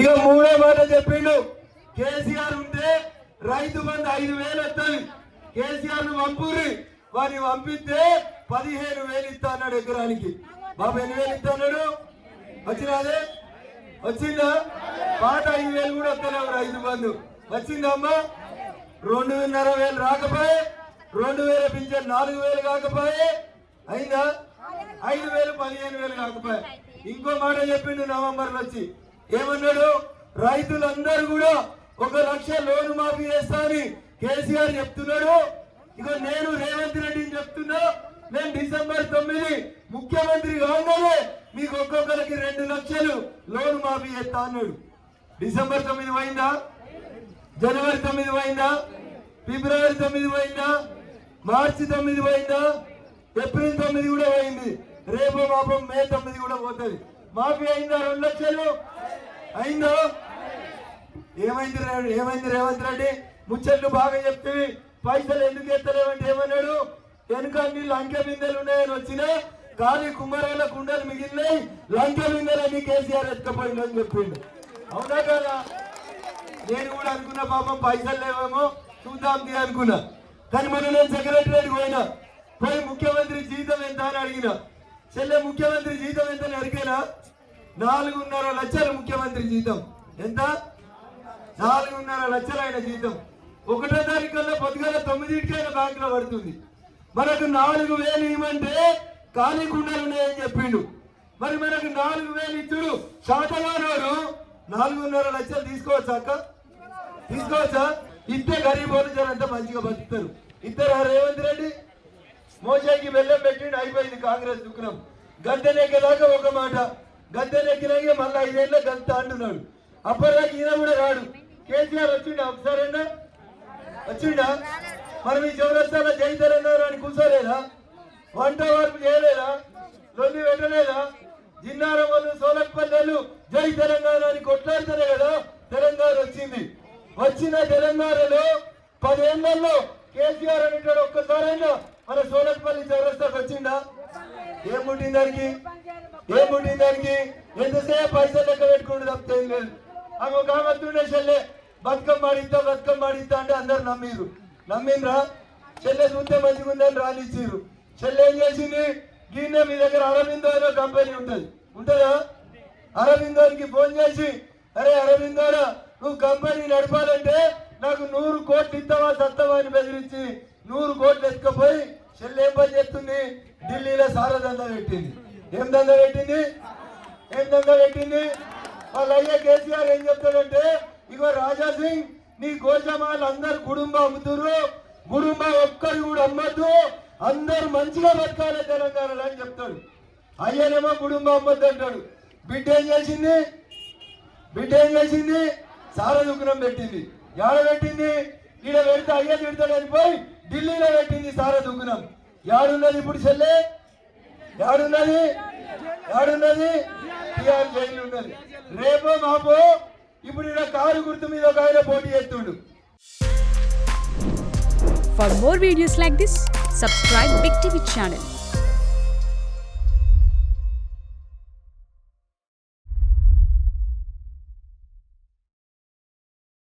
ఇక మూడో మాట చెప్పిండు. కేసీఆర్ ఉంటే రైతు బంధు ఐదు వేలు వస్తుంది కేసీఆర్ను పంపురి వారిని పంపిస్తే పదిహేను వేలు ఇస్తా అన్నాడు ఎకరానికి. బాబు ఎన్ని వేలు ఇస్తా అన్నాడు? వచ్చినాదే? వచ్చిందా? పాట ఐదు వేలు కూడా వస్తున్నావు రైతు బంధు. వచ్చిందమ్మా రెండున్నర వేలు రాకపోయే రెండు వేల పింఛన్ నాలుగు వేలు కాకపోయే అయిందా? ఐదు వేలు పదిహేను వేలు కాకపోయే. ఇంకో మాట చెప్పిండు నవంబర్ వచ్చి. ఏమన్నాడు? రైతులందరూ కూడా ఒక లక్ష లోను మాఫీ చేస్తా అని కేసీఆర్ చెప్తున్నాడు. ఇక నేను రేవంత్ రెడ్డిని చెప్తున్నా నేను డిసెంబర్ తొమ్మిది ముఖ్యమంత్రి కాగానే మీకు ఒక్కొక్కరికి రెండు లక్షలు లోన్ మాఫీ చేస్తా అన్నాడు. డిసెంబర్ తొమ్మిది పోయిందా? జనవరి తొమ్మిది పోయిందా? ఫిబ్రవరి తొమ్మిది పోయిందా? మార్చి తొమ్మిది పోయిందా? ఏప్రిల్ తొమ్మిది కూడా పోయింది. రేపు మాపం మే తొమ్మిది కూడా పోతుంది. మాఫీ అయిందా? రెండు లక్షలు? అయిందో? ఏమైంది ఏమైంది రేవంత్ రెడ్డి? ముచ్చట్లు బాగా చెప్తే పైసలు ఎందుకు ఎత్తలేవంటే ఏమన్నాడు? వెనుక నీళ్ళు లంకె బిందెలు ఉన్నాయని వచ్చినా కానీ కుమ్మరాల కుండలు మిగిలినాయి. లంక బిందెలని కేసీఆర్ ఎత్తుకపోయిందని చెప్పిండు. అవునా కదా? నేను కూడా అనుకున్న పాపం పైసలు లేవేమో. చూద్దాం అనుకున్నా. కానీ మొన్న నేను సెక్రటరీ పోయినా. పోయి ముఖ్యమంత్రి జీతం ఎంత అని అడిగిన. చెల్లె ముఖ్యమంత్రి జీతం ఎంత అని అడిగినా? నాలుగున్నర లక్షలు ముఖ్యమంత్రి జీతం. ఎంత? నాలుగున్నర లక్షలు ఆయన జీతం. ఒకటో తారీఖు కల్లా పొద్దుగల తొమ్మిదింటికైనా బ్యాంక్లో పడుతుంది. మనకు నాలుగు వేలు ఇవ్వమంటే ఖాళీ కుండలు ఉన్నాయని చెప్పిండు. మరి మనకు నాలుగు వేలు ఇచ్చుడు వారు నాలుగున్నర లక్షలు తీసుకోవచ్చా అక్క? తీసుకోవచ్చా? ఇస్తే గరీబ్ వాళ్ళు మంచిగా బతుకుతారు. ఇద్దరు రేవంత్ రెడ్డి? మోసాకి వెళ్ళం పెట్టిండు అయిపోయింది కాంగ్రెస్ దుఃఖం. గద్దెనేకేదాకా ఒక మాట. గద్దెనెక్కినాక మళ్ళీ ఐదేళ్ళ గంత అంటున్నాడు. అప్పటిదాకా ఈయన కూడా రాడు. కేసీఆర్ వచ్చిండా? ఒకసారైనా వచ్చిండా? మరి మీ చౌరస్తాలో జై తెలంగాణ అని కూర్చోలేదా? వంట వరకు చేయలేదా? లొల్లి పెట్టలేదా? జిన్నారం వాళ్ళు సోలక్పల్లెలు జై తెలంగాణ అని కొట్లాడుతారే కదా తెలంగాణ వచ్చింది. వచ్చిన తెలంగాణలో పదేళ్ళలో కేసీఆర్ అనేటాడు ఒక్కసారైనా మన సోలక్పల్లి చౌరస్తాకి వచ్చిండా? ఏం పుట్టింది దానికి? ఏం పుట్టింది దానికి? ఎంతసేపు పైసలు లెక్క పెట్టుకుంటూ తప్పేం లేదు. అవి ఒక ఆమె వస్తుండే చెల్లె బతుకమ్మ ఆడిద్దా బతుకమ్మ ఆడిద్దా అంటే అందరు నమ్మిరు నమ్మిండ్రా? చెల్లె చూస్తే మంచిగా ఉందని రానిచ్చిర్రు చెల్లె ఏం చేసింది? గీనే మీ దగ్గర అరవిందో అనే కంపెనీ ఉంటుంది. ఉంటుందా? అరవిందోనికి ఫోన్ చేసి అరే అరవిందోరా నువ్వు కంపెనీ నడపాలంటే నాకు నూరు కోట్లు ఇస్తావా సత్తవా అని బెదిరించి నూరు కోట్లు ఎత్తుకపోయి చెల్లి ఏం పని చేస్తుంది? ఢిల్లీలో సారా దందా పెట్టింది. ఏం దందా పెట్టింది? ఏం దందా పెట్టింది? వాళ్ళ అయ్యా కేసీఆర్ ఏం చెప్తాడంటే ఇగో రాజా సింగ్ నీ గోజమాలు అందరు కుటుంబ అమ్ముతురు కుటుంబ ఒక్కరు కూడా అమ్మద్దు. అందరు మంచిగా బతకాలి తెలంగాణలో అని చెప్తాడు. అయ్యనేమో కుటుంబం అమ్మద్దు అంటాడు. బిడ్డ ఏం చేసింది? బిడ్డ ఏం చేసింది? సారా దుఃఖనం పెట్టింది. యాడ పెట్టింది? ఈడ పెడితే అయ్య తిడతాడని పోయి ఢిల్లీలో పెట్టింది సారా దుగ్గునం. యాడున్నది ఇప్పుడు చెల్లె? యాడున్నది? యాడున్నది? టీఆర్ జైలు ఉన్నది. రేపో మాపో ఇప్పుడు ఇక్కడ కారు గుర్తు మీద ఒక ఆయన పోటీ చేస్తుండు. For more videos like this subscribe Big TV channel